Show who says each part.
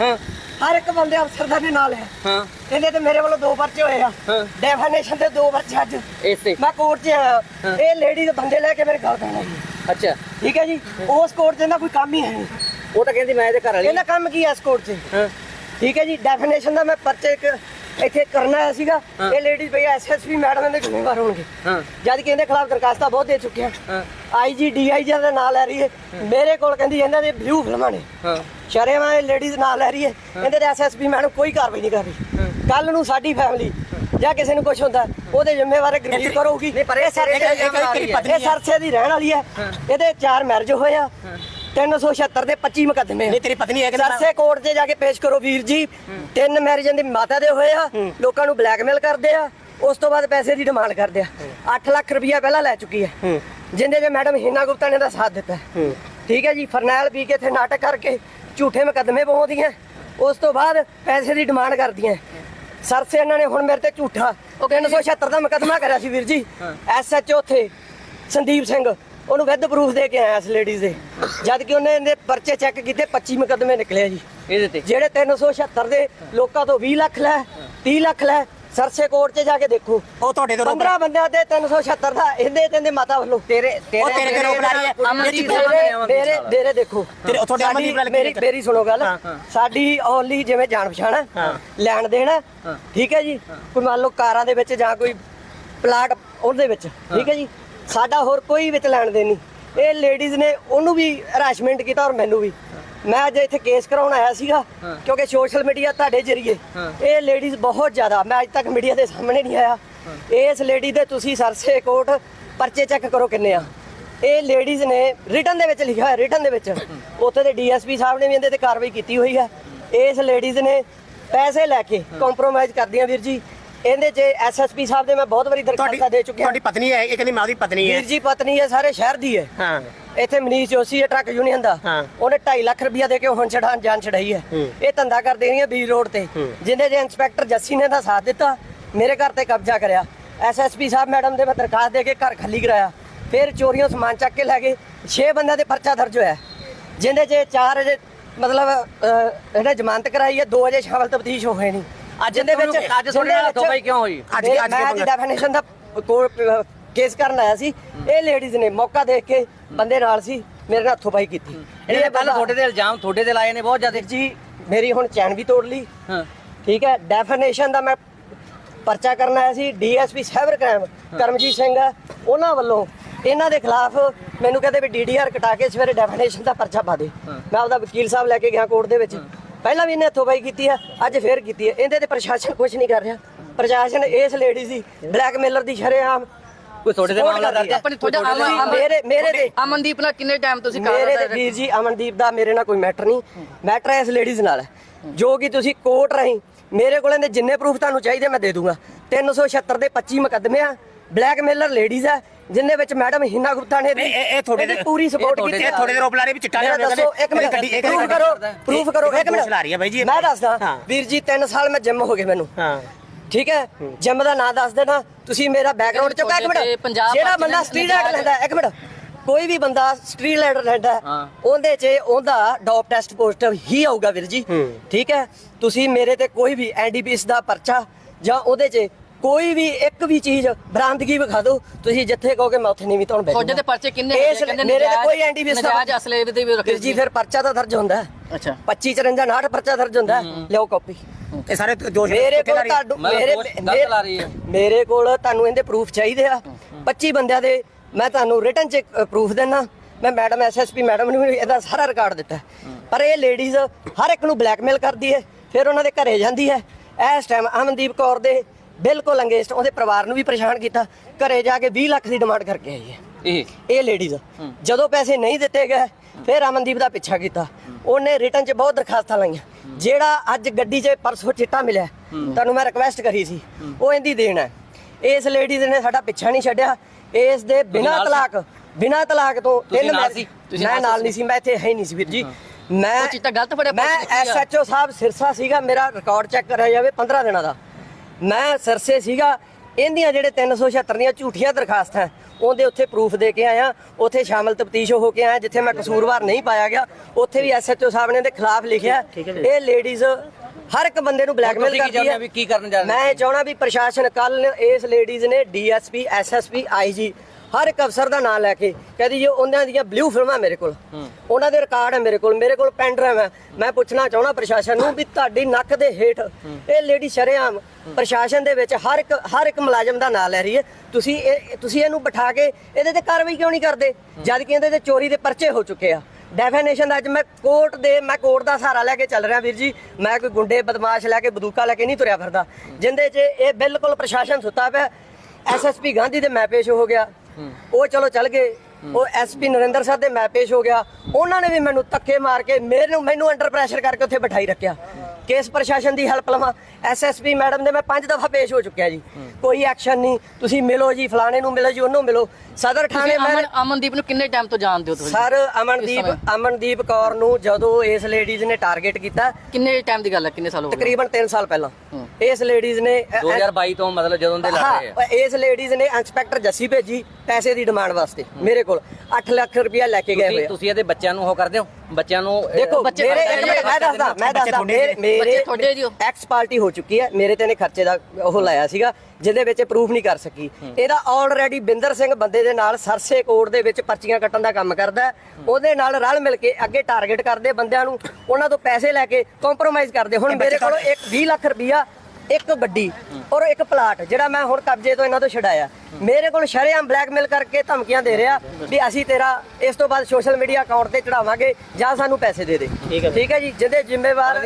Speaker 1: ਹਾਂ।
Speaker 2: ਹਰ ਇੱਕ ਬੰਦੇ ਅਫਸਰ ਦਾ ਨਾਲ ਹੈ।
Speaker 1: ਹਾਂ।
Speaker 2: ਇਹਦੇ ਤੇ ਮੇਰੇ ਵੱਲੋਂ ਦੋ ਪਰਚੇ ਹੋਏ ਆ।
Speaker 1: ਹਾਂ।
Speaker 2: ਡੈਫੀਨੇਸ਼ਨ ਦੇ ਦੋ ਪਰਚੇ ਅੱਜ।
Speaker 1: ਇਸੇ।
Speaker 2: ਮੈਂ ਕੋਰਟ 'ਚ ਆਇਆ
Speaker 1: ਹਾਂ।
Speaker 2: ਇਹ ਲੇਡੀ ਦੇ ਬੰਦੇ ਲੈ ਕੇ ਮੇਰੇ ਘਰ ਪੈਣਾ ਜੀ
Speaker 1: ਅੱਛਾ।
Speaker 2: ਠੀਕ ਹੈ ਜੀ? ਉਸ ਕੋਰਟ 'ਚ ਇਹਦਾ ਕੋਈ ਕੰਮ ਹੀ ਹੈ ਨਹੀਂ।
Speaker 1: ਉਹ ਤਾਂ ਕਹਿੰਦੀ ਮੈਂ ਇਹਦੇ ਘਰ ਵਾਲੀ।
Speaker 2: ਇਹਦਾ ਕੰਮ ਕੀ ਹੈ ਇਸ ਕੋਰਟ 'ਚ?
Speaker 1: ਹਾਂ।
Speaker 2: ਠੀਕ ਹੈ ਜੀ? ਡੈਫੀਨੇਸ਼ਨ ਦਾ ਮੈਂ ਪਰਚੇ ਇੱਕ ਇੱਥੇ ਕਰਨਾ ਆਇਆ ਸੀਗਾ। ਇਹ ਲੇਡੀਜ਼ ਭਈ ਐਸਐਸਪੀ ਮੈਡਮ ਦੇ ਜ਼ਿੰਮੇਵਾਰ ਹੋਣਗੇ। ਜਦ ਕਿ ਇਹਦੇ ਖਿਲਾਫ ਦਰਖਾਸਤਾਂ ਬਹੁਤ ਦੇ ਚੁੱਕੇ ਆ। ਆਈਜੀ ਡੀਆਈਜੀ ਦਾ ਨਾਂ ਲੈ ਰਹੀ ਹੈ। ਮੇਰੇ ਕੋਲ ਕਹਿੰਦੀ ਇਹਨਾਂ ਦੇ ਵਿਊ ਫਿਲਮਾਂ ਨੇ। ਸ਼ਰੇਆਮ ਇਹ ਲੇਡੀਜ਼ ਨਾਂ ਲੈ ਰਹੀ ਹੈ। ਇਹਦੇ ਤੇ ਐਸਐਸਪੀ ਮੈਡਮ ਕੋਈ ਕਾਰਵਾਈ ਨਹੀਂ ਕਰ ਰਹੀ। ਕੱਲ ਨੂੰ ਸਾਡੀ ਫੈਮਿਲੀ ਜਾਂ ਕਿਸੇ ਨੂੰ ਕੁਝ ਹੁੰਦਾ ਉਹਦੇ ਜ਼ਿੰਮੇਵਾਰ ਗਰੀਬ ਕਰੂਗੀ।
Speaker 1: ਪਰ ਇਹ
Speaker 2: ਸਰਸੇ ਦੀ ਰਹਿਣ ਵਾਲੀ ਹੈ। ਇਹਦੇ ਚਾਰ ਮੈਰਿਜ ਹੋਏ ਆ। 376 ਦੇ 25 ਮੁਕੱਦਮੇ
Speaker 3: ਨਹੀਂ ਤੇਰੀ ਪਤਨੀ ਹੈ ਕਿ
Speaker 2: ਸਰਸੇ ਕੋਰਟ 'ਚ ਜਾ ਕੇ ਪੇਸ਼ ਕਰੋ ਵੀਰ ਜੀ। ਤਿੰਨ ਮੈਰਿਜਾਂ ਦੀ ਮਾਤਾ ਦੇ ਹੋਏ ਆ ਲੋਕਾਂ ਨੂੰ ਬਲੈਕਮੇਲ ਕਰਦੇ ਆ ਉਸ ਤੋਂ ਬਾਅਦ ਪੈਸੇ ਦੀ ਡਿਮਾਂਡ ਕਰਦੇ ਆ। 8 ਲੱਖ ਰੁਪਇਆ ਪਹਿਲਾਂ ਲੈ ਚੁੱਕੀ ਹੈ। ਜਿੰਦੇ ਜੇ ਮੈਡਮ ਹਿਨਾ ਗੁਪਤਾ ਨੇ ਦਾ ਸਾਥ ਦਿੱਤਾ। ਠੀਕ ਹੈ ਜੀ ਫਰਨੈਲ ਪੀ ਕੇ ਇੱਥੇ ਨਾਟਕ ਕਰਕੇ ਝੂਠੇ ਮੁਕੱਦਮੇ ਪਾਉਂਦੀਆਂ ਉਸ ਤੋਂ ਬਾਅਦ ਪੈਸੇ ਦੀ ਡਿਮਾਂਡ ਕਰਦੀਆਂ। ਸਰਸੇ ਇਹਨਾਂ ਨੇ ਹੁਣ ਮੇਰੇ ਤੇ ਝੂਠਾ 376 ਦਾ ਮੁਕੱਦਮਾ ਕਰਿਆ ਸੀ ਵੀਰ ਜੀ। ਐਸਐਚਓ ਉੱਥੇ ਸੰਦੀਪ ਸਿੰਘ। ਉਹਨੂੰ ਵਿਦ ਪ੍ਰੂਫ ਦੇ ਕੇ ਆਇਆ ਇਸ ਲੇਡੀਜ਼ ਦੇ। ਜਦ ਕਿ ਉਹਨੇ ਇਹਦੇ ਪਰਚੇ ਚੈੱਕ ਕੀਤੇ 25 ਮੁਕੱਦਮੇ ਨਿਕਲੇ ਆ ਜੀ।
Speaker 1: ਇਹਦੇ ਤੇ?
Speaker 2: ਜਿਹੜੇ 376 ਦੇ ਲੋਕਾਂ ਤੋਂ 20 ਲੱਖ ਲੈ 30 ਲੱਖ ਲੈ ਸਰਸੇ ਕੋਰਟ 'ਚ ਜਾ ਕੇ ਦੇਖੋ।
Speaker 3: ਉਹ ਤੁਹਾਡੇ ਤੋਂ
Speaker 2: 15 ਬੰਦਿਆਂ ਦੇ 376 ਦਾ ਇਹਦੇ ਤੇ ਇਹਦੇ ਮਾਤਾ ਵੱਲੋਂ।
Speaker 1: ਤੇਰੇ
Speaker 3: ਉਹ ਤੇਰੇ ਤੇ ਰੋਕ ਲਾ ਰਹੀ ਹੈ।
Speaker 1: ਅਮਨਦੀਪ
Speaker 3: ਇਹ
Speaker 2: ਮੇਰੇ ਮੇਰੇ ਦੇਖੋ।
Speaker 3: ਤੇਰੇ- ਉਹ ਤੁਹਾਡੇ ਅਮਨਦੀਪ ਨਾਲ
Speaker 2: ਮੇਰੀ
Speaker 3: ਕਿਹੜੇ
Speaker 2: ਮੇਰੀ ਸੁਣੋ ਗੱਲ। ਸਾਡੀ ਓਨਲੀ ਜਿਵੇਂ ਜਾਣ ਪਛਾਣ ਹੈ। ਲੈਣ ਦੇਣ। ਠੀਕ ਹੈ ਜੀ? ਕੋਈ ਮੰਨ ਲਓ ਕਾਰਾਂ ਦੇ ਵਿੱਚ ਜਾਂ ਕੋਈ ਪਲਾਟ ਉਹਦੇ ਵਿੱਚ ਠੀਕ ਹੈ ਜੀ? ਸਾਡਾ ਹੋਰ ਕੋਈ ਵਿੱਚ ਲੈਣ ਦੇ ਨਹੀਂ। ਇਹ ਲੇਡੀਜ਼ ਨੇ ਉਹਨੂੰ ਵੀ ਹਰਾਸਮੈਂਟ ਕੀਤਾ ਔਰ ਮੈਨੂੰ ਵੀ। ਮੈਂ ਅੱਜ ਇੱਥੇ ਕੇਸ ਕਰਾਉਣ ਆਇਆ ਸੀਗਾ
Speaker 1: ਹਾਂ।
Speaker 2: ਕਿਉਂਕਿ ਸੋਸ਼ਲ ਮੀਡੀਆ ਤੁਹਾਡੇ ਜਰੀਏ।
Speaker 1: ਹਾਂ।
Speaker 2: ਇਹ ਲੇਡੀਜ਼ ਬਹੁਤ ਜ਼ਿਆਦਾ ਮੈਂ ਅੱਜ ਤੱਕ ਮੀਡੀਆ ਦੇ ਸਾਹਮਣੇ ਨਹੀਂ ਆਇਆ। ਇਸ ਲੇਡੀ ਦੇ ਤੁਸੀਂ ਸਰਸੇ ਕੋਰਟ ਪਰਚੇ ਚੈੱਕ ਕਰੋ ਕਿੰਨੇ ਆ। ਇਹ ਲੇਡੀਜ਼ ਨੇ ਰਿਟਨ ਦੇ ਵਿੱਚ ਲਿਖਿਆ ਹੋਇਆ ਰਿਟਨ ਦੇ ਵਿੱਚ। ਉੱਥੇ ਦੇ ਡੀਐਸਪੀ ਸਾਹਿਬ ਨੇ ਵੀ ਇਹਦੇ ਤੇ ਕਾਰਵਾਈ ਕੀਤੀ ਹੋਈ ਹੈ। ਇਸ ਲੇਡੀਜ਼ ਨੇ ਪੈਸੇ ਲੈ ਕੇ ਕੰਪਰੋਮਾਈਜ਼ ਕਰਦੀਆਂ ਵੀਰ ਜੀ। ਇਹਦੇ 'ਚ ਐਸਐਸਪੀ ਸਾਹਿਬ ਦੇ ਮੈਂ ਬਹੁਤ ਵਾਰੀ ਦਰਖਾਸਤਾਂ ਦੇ ਚੁੱਕਿਆ।
Speaker 3: ਤੁਹਾਡੀ ਪਤਨੀ ਹੈ ਇਹ ਕਹਿੰਦੀ ਮੈਂ ਉਹਦੀ ਪਤਨੀ ਹੈ।
Speaker 2: ਵੀਰ ਜੀ ਪਤਨੀ ਹੈ ਸਾਰੇ ਸ਼ਹਿਰ ਦੀ ਹੈ।
Speaker 3: ਹਾਂ।
Speaker 2: ਇੱਥੇ ਮਨੀਸ਼ ਜੋਸ਼ੀ ਹੈ ਟਰੱਕ ਯੂਨੀਅਨ ਦਾ। ਉਹਨੇ 2.5 ਲੱਖ ਰੁਪਇਆ ਦੇ ਕੇ ਹੁਣ ਛਡਾਂ ਜਾਨ ਛਡਾਈ ਹੈ। ਇਹ ਧੰਦਾ ਕਰਦੇ ਰਹੀਆਂ ਬੀ ਰੋਡ ਤੇ। ਜਿੰਦੇ ਜੇ ਇੰਸਪੈਕਟਰ ਜੱਸੀ ਨੇ ਦਾ ਸਾਥ ਦਿੱਤਾ ਮੇਰੇ ਘਰ ਤੇ ਕਬਜ਼ਾ ਕਰਿਆ। ਐਸਐਸਪੀ ਸਾਹਿਬ ਮੈਡਮ ਦੇ ਮੈਂ ਦਰਖਾਸਤ ਦੇ ਕੇ ਘਰ ਖਾਲੀ ਕਰਾਇਆ। ਫਿਰ ਚੋਰੀਆਂ ਸਮਾਨ ਚੱਕ ਕੇ ਲੈ ਗਏ। 6 ਬੰਦਿਆਂ ਦੇ ਪਰਚਾ ਦਰਜ ਹੋਇਆ। ਜਿੰਦੇ ਜੇ 4 ਅਜੇ ਮਤਲਬ ਇਹਨੇ ਜ਼ਮਾਨਤ ਕਰਾਈ ਹੈ 2 ਅਜੇ ਸ਼ਾਮਲ ਤਬਦੀਸ਼ ਹੋਏ ਨਹੀਂ
Speaker 1: ਅੱਜ ਇਹਦੇ ਵਿੱਚ ਅੱਜ ਤੁਹਾਡੇ ਨਾਲ ਹੱਥੋਂ ਕਿਉਂ ਹੋਈ?
Speaker 3: ਅੱਜ- ਅੱਜ
Speaker 2: ਮੈਂ ਅੱਜ ਡੈਫੀਨੇਸ਼ਨ ਦਾ ਕੇਸ ਕਰਨ ਆਇਆ ਸੀ। ਇਹ ਲੇਡੀਜ਼ ਨੇ ਮੌਕਾ ਦੇਖ ਕੇ ਬੰਦੇ ਨਾਲ ਸੀ ਮੇਰੇ ਨਾਲ ਹੱਥੋਂ ਪਾਈ ਕੀਤੀ।
Speaker 1: ਇਹਨੇ ਪਹਿਲਾਂ ਤੁਹਾਡੇ ਤੇ ਇਲਜ਼ਾਮ ਤੁਹਾਡੇ ਤੇ ਲਾਏ ਨੇ ਬਹੁਤ ਜ਼ਿਆਦਾ।
Speaker 2: ਜੀ ਮੇਰੀ ਹੁਣ ਚੈਨ ਵੀ ਤੋੜ ਲਈ।
Speaker 1: ਹਾਂ।
Speaker 2: ਠੀਕ ਹੈ ਡੈਫੀਨੇਸ਼ਨ ਦਾ ਮੈਂ ਪਰਚਾ ਕਰਨ ਆਇਆ ਸੀ। DSP cyber crime Karamjit Singh ਉਹਨਾਂ ਵੱਲੋਂ ਇਹਨਾਂ ਦੇ ਖਿਲਾਫ ਮੈਨੂੰ ਕਹਿੰਦੇ ਵੀ ਡੀਡੀਆਰ ਕਟਾ ਕੇ ਸਵੇਰੇ ਡੈਫੀਨੇਸ਼ਨ ਦਾ ਪਰਚਾ ਪਾ ਦੇ। ਮੈਂ ਆਪਦਾ ਵਕੀਲ ਸਾਹਿਬ ਲੈ ਕੇ ਗਿਆ ਕੋਰਟ ਦੇ ਵਿੱਚ। ਪਹਿਲਾਂ ਵੀ ਇਹਨੇ ਹੱਥੋਂ ਪਾਈ ਕੀਤੀ ਹੈ ਅੱਜ ਫੇਰ ਕੀਤੀ ਹੈ ਇਹਦੇ ਤੇ ਪ੍ਰਸ਼ਾਸਨ ਕੁਝ ਨਹੀਂ ਕਰ ਰਿਹਾ। ਪ੍ਰਸ਼ਾਸਨ ਇਸ ਲੇਡੀ ਦੀ ਬਲੈਕਮੇਲਰ ਦੀ ਸ਼ਰੇਆਮ।
Speaker 1: ਕੋਈ ਤੁਹਾਡੇ ਤੇ ਮਾਮਲਾ ਦਰਜ
Speaker 2: ਹੈ।
Speaker 4: ਆਪਣੀ ਤੁਹਾਡਾ
Speaker 2: ਮੇਰੇ ਮੇਰੇ ਤੇ
Speaker 4: ਅਮਨਦੀਪ ਨਾਲ ਕਿੰਨੇ ਟਾਈਮ ਤੁਸੀਂ ਕਰ
Speaker 2: ਮੇਰੇ ਤੇ ਵੀਰ ਜੀ ਅਮਨਦੀਪ ਦਾ ਮੇਰੇ ਨਾਲ ਕੋਈ ਮੈਟਰ ਨਹੀਂ। ਮੈਟਰ ਇਸ ਲੇਡੀਜ਼ ਨਾਲ ਹੈ। ਜੋ ਕਿ ਤੁਸੀਂ ਕੋਰਟ ਰਾਹੀਂ ਮੇਰੇ ਕੋਲ ਇਹਦੇ ਜਿੰਨੇ ਪ੍ਰੂਫ ਤੁਹਾਨੂੰ ਚਾਹੀਦੇ ਮੈਂ ਦੇ ਦੂੰਗਾ। 376 ਦੇ 25 ਮੁਕੱਦਮੇ ਆ। ਬਲੈਕਮੇਲਰ ਲੇਡੀਜ਼ ਆ। ਜਿੰਨੇ ਵਿੱਚ ਮੈਡਮ ਹਿਨਾ ਗੁਪਤਾ ਨੇ
Speaker 3: ਨਹੀਂ, ਇਹ- ਇਹ ਤੁਹਾਡੇ
Speaker 2: ਇਹਦੀ
Speaker 3: ਦੇ-
Speaker 2: ਪੂਰੀ ਸਪੋਰਟ ਕੀਤੀ
Speaker 3: ਇਹ ਤੁਹਾਡੇ ਦੇ ਰੋਪ ਲਾ ਰਹੇ ਵੀ ਚਿੱਟਾ
Speaker 2: ਮੇਰਾ
Speaker 3: ਲਿਆਉਂਦੇ
Speaker 2: ਦੱਸੋ ਇੱਕ ਮਿੰਟ
Speaker 3: ਗੱਡੀ- ਇਹ
Speaker 2: ਪ੍ਰੂਫ ਕਰੋ
Speaker 1: ਕਰਦਾ ਹੈ।
Speaker 2: ਪ੍ਰੂਫ ਕਰੋ ਇੱਕ ਮਿੰਟ।
Speaker 3: ਲਾ ਰਹੀ ਹੈ ਬਾਈ ਜੀ ਇਹ।
Speaker 2: ਮੈਂ ਦੱਸਦਾ
Speaker 3: ਹਾਂ।
Speaker 2: ਵੀਰ ਜੀ 3 ਸਾਲ ਮੈਂ ਜਿਮ ਹੋ ਗਏ ਮੈਨੂੰ।
Speaker 3: ਹਾਂ।
Speaker 2: ਠੀਕ ਹੈ? ਜਿਮ ਦਾ ਨਾਂ ਦੱਸ ਦੇਣਾ। ਤੁਸੀਂ ਮੇਰਾ ਬੈਕਗ੍ਰਾਉਂਡ ਚੁੱਕਾ ਇੱਕ
Speaker 4: ਤੁਹਾਡੇ
Speaker 2: ਮਿੰਟ।
Speaker 4: ਪੰਜਾਬ
Speaker 2: ਜਿਹੜਾ ਬੰਦਾ ਸਟਰੀਟ ਲੈਂਡ ਲੈਂਦਾ ਇੱਕ ਮਿੰਟ। ਕੋਈ ਵੀ ਬੰਦਾ ਸਟਰੀਟ ਲੈਂਡ ਲੈਂਦਾ
Speaker 1: ਹਾਂ।
Speaker 2: ਉਹਦੇ 'ਚ ਉਹਦਾ ਡੋਪ ਟੈਸਟ ਪੋਜ਼ਿਟਿਵ ਹੀ ਆਊਗਾ ਵੀਰ ਜੀ। ਠੀਕ ਹੈ? ਤੁਸੀਂ ਮੇਰੇ ਤੇ ਕੋਈ ਵੀ ਐਨਡੀਪੀਐਸ ਦਾ ਪਰਚਾ ਜਾਂ ਉਹਦੇ 'ਚ ਕੋਈ ਵੀ ਇੱਕ ਵੀ ਚੀਜ਼ ਬਰਾਮਦਗੀ ਵਿਖਾ ਦਿਓ ਤੁਸੀਂ ਜਿੱਥੇ ਕਹੋਗੇ ਮੈਂ ਉੱਥੇ ਨਹੀਂ ਵੀ ਤੁਹਾਨੂੰ
Speaker 4: ਤੁਹਾਡੇ ਤੇ ਪਰਚੇ ਕਿੰਨੇ
Speaker 2: ਇਸ ਮੇਰੇ ਤੇ ਕੋਈ ਐਨਡੀਪੀਐਸ ਦਾ
Speaker 4: ਨਜਾਇਜ਼ ਅਸਲੇ ਦੇ ਵੀ ਰੱਖੇ
Speaker 2: ਜੀ ਫਿਰ ਪਰਚਾ ਤਾਂ ਦਰਜ ਹੁੰਦਾ ਹੈ।
Speaker 4: ਅੱਛਾ।
Speaker 2: 25 54 59 ਪਰਚਾ ਦਰਜ ਹੁੰਦਾ ਲਿਓ ਕਾਪੀ।
Speaker 3: ਇਹ ਸਾਰੇ ਦੋਸ਼
Speaker 2: ਮੇਰੇ ਕੋਲ? ਤੁਹਾਨੂੰ ਮੇਰੇ
Speaker 1: ਦੋਸ਼ ਗਲਤ ਲਾ ਰਹੀ ਹੈ।
Speaker 2: ਮੇਰੇ ਕੋਲ ਤੁਹਾਨੂੰ ਇਹਦੇ ਪ੍ਰੂਫ ਚਾਹੀਦੇ ਆ। 25 ਬੰਦਿਆਂ ਦੇ ਮੈਂ ਤੁਹਾਨੂੰ ਰਿਟਨ ਚ ਪ੍ਰੂਫ ਦੇਣਾ ਮੈਂ ਮੈਡਮ ਐਸਐਸਪੀ ਮੈਡਮ ਨੂੰ ਵੀ ਇਹਦਾ ਸਾਰਾ ਰਿਕਾਰਡ ਦਿੱਤਾ। ਪਰ ਇਹ ਲੇਡੀਜ਼ ਹਰ ਇੱਕ ਨੂੰ ਬਲੈਕਮੇਲ ਕਰਦੀ ਹੈ ਫਿਰ ਉਹਨਾਂ ਦੇ ਘਰੇ ਜਾਂਦੀ ਹੈ। ਇਸ ਟਾਈਮ ਅਮਨਦੀਪ ਕੌਰ ਦੇ ਬਿਲਕੁਲ ਅੰਗੇਸਟ ਉਹਦੇ ਪਰਿਵਾਰ ਨੂੰ ਵੀ ਪਰੇਸ਼ਾਨ ਕੀਤਾ ਘਰੇ ਜਾ ਕੇ 20 ਲੱਖ ਦੀ ਡਿਮਾਂਡ ਕਰਕੇ ਆਈ ਹੈ।
Speaker 1: ਇਹ?
Speaker 2: ਇਹ ਲੇਡੀਜ਼ ਜਦੋਂ ਪੈਸੇ ਨਹੀਂ ਦਿੱਤੇ ਗਏ ਫਿਰ ਅਮਨਦੀਪ ਦਾ ਪਿੱਛਾ ਕੀਤਾ। ਉਹਨੇ ਰਿਟਰਨ 'ਚ ਬਹੁਤ ਦਰਖਾਸਤਾਂ ਲਾਈਆਂ। ਜਿਹੜਾ ਅੱਜ ਗੱਡੀ 'ਚ ਪਰਸੋਂ ਚਿੱਟਾ ਮਿਲਿਆ ਤੁਹਾਨੂੰ ਮੈਂ ਰਿਕਵੈਸਟ ਕਰੀ ਸੀ ਉਹ ਇਹਦੀ ਦੇਣ ਹੈ। ਇਸ ਲੇਡੀਜ਼ ਨੇ ਸਾਡਾ ਪਿੱਛਾ ਨਹੀਂ ਛੱਡਿਆ। ਇਸ ਦੇ ਬਿਨਾਂ? ਤਲਾਕ ਬਿਨਾਂ ਤਲਾਕ ਤੋਂ?
Speaker 1: ਤੁਸੀਂ
Speaker 2: ਮੈਂ
Speaker 4: ਨਾਲ
Speaker 2: ਨਹੀਂ ਸੀ ਮੈਂ ਇੱਥੇ ਹੈ ਨਹੀਂ ਸੀ ਵੀਰ ਜੀ। ਮੈਂ
Speaker 4: ਚੀਜ਼ਾਂ ਗਲਤ ਫੜਿਆ
Speaker 2: ਮੈਂ? ਐਸਐਚਓ ਸਾਹਿਬ ਸਿਰਸਾ ਸੀਗਾ ਮੇਰਾ ਰਿਕਾਰਡ ਚੈੱਕ ਕਰਿਆ ਜਾਵੇ 15 ਦਿਨਾਂ ਦਾ। ਮੈਂ ਸਿਰਸੇ ਸੀਗਾ ਇਹਦੀਆਂ ਜਿਹੜੇ 376 ਦੀਆਂ ਝੂਠੀਆਂ ਦਰਖਾਸਤਾਂ ਉਹਦੇ ਉੱਥੇ ਪ੍ਰੂਫ ਦੇ ਕੇ ਆਇਆ ਉੱਥੇ ਸ਼ਾਮਲ ਤਫਤੀਸ਼ ਹੋ ਕੇ ਆਇਆ ਜਿੱਥੇ ਮੈਂ ਕਸੂਰਵਾਰ ਨਹੀਂ ਪਾਇਆ ਗਿਆ ਉੱਥੇ ਵੀ ਐਸਐਚਓ ਸਾਹਿਬ ਨੇ ਦੇ ਖਿਲਾਫ ਲਿਖਿਆ ਇਹ ਲੇਡੀਜ਼ ਹਰ ਇੱਕ ਬੰਦੇ ਨੂੰ ਬਲੈਕਮੇਲ ਕਰਦੀ ਹੋ? ਮੈਂ ਇਹ ਚਾਹਣਾ ਵੀ ਪ੍ਰਸ਼ਾਸਨ ਕੱਲ ਇਸ ਲੇਡੀਜ਼ ਨੇ ਡੀਐਸਪੀ ਐਸਐਸਪੀ ਆਈਜੀ ਹਰ ਇੱਕ ਅਫਸਰ ਦਾ ਨਾਮ ਲੈ ਕੇ ਕਹਿੰਦੀ ਜੀ ਉਹਨਾਂ ਦੀਆਂ ਬਲੂ ਫਿਲਮਾਂ ਮੇਰੇ ਕੋਲ। ਉਹਨਾਂ ਦੇ ਰਿਕਾਰਡ ਹੈ ਮੇਰੇ ਕੋਲ ਮੇਰੇ ਕੋਲ ਪੈਨ ਡਰਾਈਵ ਹੈ ਮੈਂ ਪੁੱਛਣਾ ਚਾਹਣਾ ਪ੍ਰਸ਼ਾਸਨ ਨੂੰ ਵੀ ਤੁਹਾਡੀ ਨੱਕ ਦੇ ਹੇਠ ਇਹ ਲੇਡੀ ਸ਼ਰੇਆਮ ਪ੍ਰਸ਼ਾਸਨ ਦੇ ਵਿੱਚ ਹਰ ਇੱਕ ਹਰ ਇੱਕ ਮੁਲਾਜ਼ਮ ਦਾ ਨਾਮ ਲੈ ਰਹੀ ਹੈ। ਤੁਸੀਂ ਇਹ ਤੁਸੀਂ ਇਹਨੂੰ ਬਿਠਾ ਕੇ ਇਹਦੇ ਤੇ ਕਾਰਵਾਈ ਕਿਉਂ ਨਹੀਂ ਕਰਦੇ? ਜਦ ਕਿ ਇਹਦੇ ਤੇ ਚੋਰੀ ਦੇ ਪਰਚੇ ਹੋ ਚੁੱਕੇ ਆ। ਡੈਫੀਨੇਸ਼ਨ ਅੱਜ ਮੈਂ ਕੋਰਟ ਦੇ ਮੈਂ ਕੋਰਟ ਦਾ ਸਹਾਰਾ ਲੈ ਕੇ ਚੱਲ ਰਿਹਾ ਵੀਰ ਜੀ। ਮੈਂ ਕੋਈ ਗੁੰਡੇ ਬਦਮਾਸ਼ ਲੈ ਕੇ ਬੰਦੂਕਾਂ ਲੈ ਕੇ ਨਹੀਂ ਤੁਰਿਆ ਫਿਰਦਾ। ਜਿੰਦੇ 'ਚ ਇਹ ਬਿਲਕੁਲ ਪ੍ਰਸ਼ਾਸਨ ਸੁੱਤਾ ਪਿਆ। ਐਸਐਸਪੀ ਗਾਂਧੀ ਦੇ ਮੈਂ ਪੇਸ਼ ਹੋ ਗਿਆ। ਉਹ ਚਲੋ ਚੱਲ ਗਏ। ਉਹ ਐਸਪੀ ਨਰਿੰਦਰ ਸਾਹਿਬ ਦੇ ਮੈਂ ਪੇਸ਼ ਹੋ ਗਿਆ। ਉਹਨਾਂ ਨੇ ਵੀ ਮੈਨੂੰ ਧੱਕੇ ਮਾਰ ਕੇ ਮੈਨੂੰ ਮੈਨੂੰ ਅੰਡਰ ਪ੍ਰੈਸ਼ਰ ਕਰਕੇ ਉੱਥੇ ਬਿਠਾਈ ਰੱਖਿਆ। ਕੇਸ ਪ੍ਰਸ਼ਾਸਨ ਦੀ ਹੈਲਪ ਲਵਾਂ। ਐਸਐਸਪੀ ਮੈਡਮ ਦੇ ਮੈਂ ਪੰਜ ਦਫਾ ਪੇਸ਼ ਹੋ ਚੁੱਕਿਆ ਜੀ। ਕੋਈ ਐਕਸ਼ਨ ਨਹੀਂ। ਤੁਸੀਂ ਮਿਲੋ ਜੀ ਫਲਾਣੇ ਨੂੰ ਮਿਲੋ ਜੀ ਉਹਨੂੰ ਮਿਲੋ। ਸਦਰ ਥਾਣੇ ਮੈਂ
Speaker 4: ਅਮਨ ਅਮਨਦੀਪ ਨੂੰ ਕਿੰਨੇ ਟਾਈਮ ਤੋਂ ਜਾਣਦੇ ਹੋ ਤੁਸੀਂ?
Speaker 2: ਸਰ ਅਮਨਦੀਪ ਅਮਨਦੀਪ ਕੌਰ ਨੂੰ ਜਦੋਂ ਇਸ ਲੇਡੀਜ਼ ਨੇ ਟਾਰਗੇਟ ਕੀਤਾ
Speaker 4: ਕਿੰਨੇ ਟਾਈਮ ਦੀ ਗੱਲ ਹੈ? ਕਿੰਨੇ ਸਾਲ ਹੋ ਗਏ?
Speaker 2: ਤਕਰੀਬਨ 3 ਸਾਲ ਪਹਿਲਾਂ। ਇਸ ਲੇਡੀਜ਼ ਨੇ ਅ- ਅ-
Speaker 1: 2022 ਤੋਂ ਮਤਲਬ ਜਦੋਂ ਦੇ ਲੱਗ ਰਹੇ ਆ।
Speaker 2: ਇਸ ਲੇਡੀਜ਼ ਨੇ ਇੰਸਪੈਕਟਰ ਜੱਸੀ ਭੇਜੀ ਪੈਸੇ ਦੀ ਡਿਮਾਂਡ ਵਾਸਤੇ ਮੇਰੇ ਕੋਲ। 8 ਲੱਖ ਰੁਪਇਆ ਲੈ ਕੇ ਗਏ ਹੋਏ
Speaker 1: ਤੁਸੀਂ ਇਹਦੇ ਬੱਚਿਆਂ ਨੂੰ ਉਹ ਕਰਦੇ ਹੋ? ਬੱਚਿਆਂ ਨੂੰ
Speaker 2: ਦੇਖੋ ਮੇਰੇ ਇੱਕ ਮਿੰਟ ਮੈਂ ਦੱਸਦਾ ਮੈਂ ਦੱਸਦਾ ਮੇਰੇ ਮੇਰੇ
Speaker 4: ਬੱਚੇ ਤੁਹਾਡੇ ਜੀ ਉਹ।
Speaker 2: ਐਕਸ ਪਾਰਟੀ ਹੋ ਚੁੱਕੀ ਹੈ ਮੇਰੇ ਤੇ ਨੇ ਖਰਚੇ ਦਾ ਉਹ ਲਾਇਆ ਸੀਗਾ। ਜਿਹਦੇ ਵਿੱਚ ਪ੍ਰੂਫ ਨਹੀਂ ਕਰ ਸਕੀ। ਇਹਦਾ ਆਲਰੇਡੀ ਬਿੰਦਰ ਸਿੰਘ ਬੰਦੇ ਦੇ ਨਾਲ ਸਰਸੇ ਕੋਰਟ ਦੇ ਵਿੱਚ ਪਰਚੀਆਂ ਕੱਟਣ ਦਾ ਕੰਮ ਕਰਦਾ। ਉਹਦੇ ਨਾਲ ਰਲ ਮਿਲ ਕੇ ਅੱਗੇ ਟਾਰਗੇਟ ਕਰਦੇ ਬੰਦਿਆਂ ਨੂੰ ਉਹਨਾਂ ਤੋਂ ਪੈਸੇ ਲੈ ਕੇ ਕੰਪਰੋਮਾਈਜ਼ ਕਰਦੇ। ਹੁਣ ਮੇਰੇ ਕੋਲ ਇੱਕ 20 ਲੱਖ ਰੁਪਇਆ ਇੱਕ ਗੱਡੀ ਔਰ ਇੱਕ ਪਲਾਟ ਜਿਹੜਾ ਮੈਂ ਹੁਣ ਕਬਜ਼ੇ ਤੋਂ ਇਹਨਾਂ ਤੋਂ ਛਡਾਇਆ। ਮੇਰੇ ਕੋਲ ਸ਼ਰੇਆਮ ਬਲੈਕਮੇਲ ਕਰਕੇ ਧਮਕੀਆਂ ਦੇ ਰਿਹਾ ਵੀ ਅਸੀਂ ਤੇਰਾ ਇਸ ਤੋਂ ਬਾਅਦ ਸੋਸ਼ਲ ਮੀਡੀਆ ਅਕਾਊਂਟ ਤੇ ਚੜਾਵਾਂਗੇ ਜਾਂ ਸਾਨੂੰ ਪੈਸੇ ਦੇ ਦੇ। ਠੀਕ ਹੈ ਜੀ ਜਿਹਦੇ ਜ਼ਿੰਮੇਵਾਰ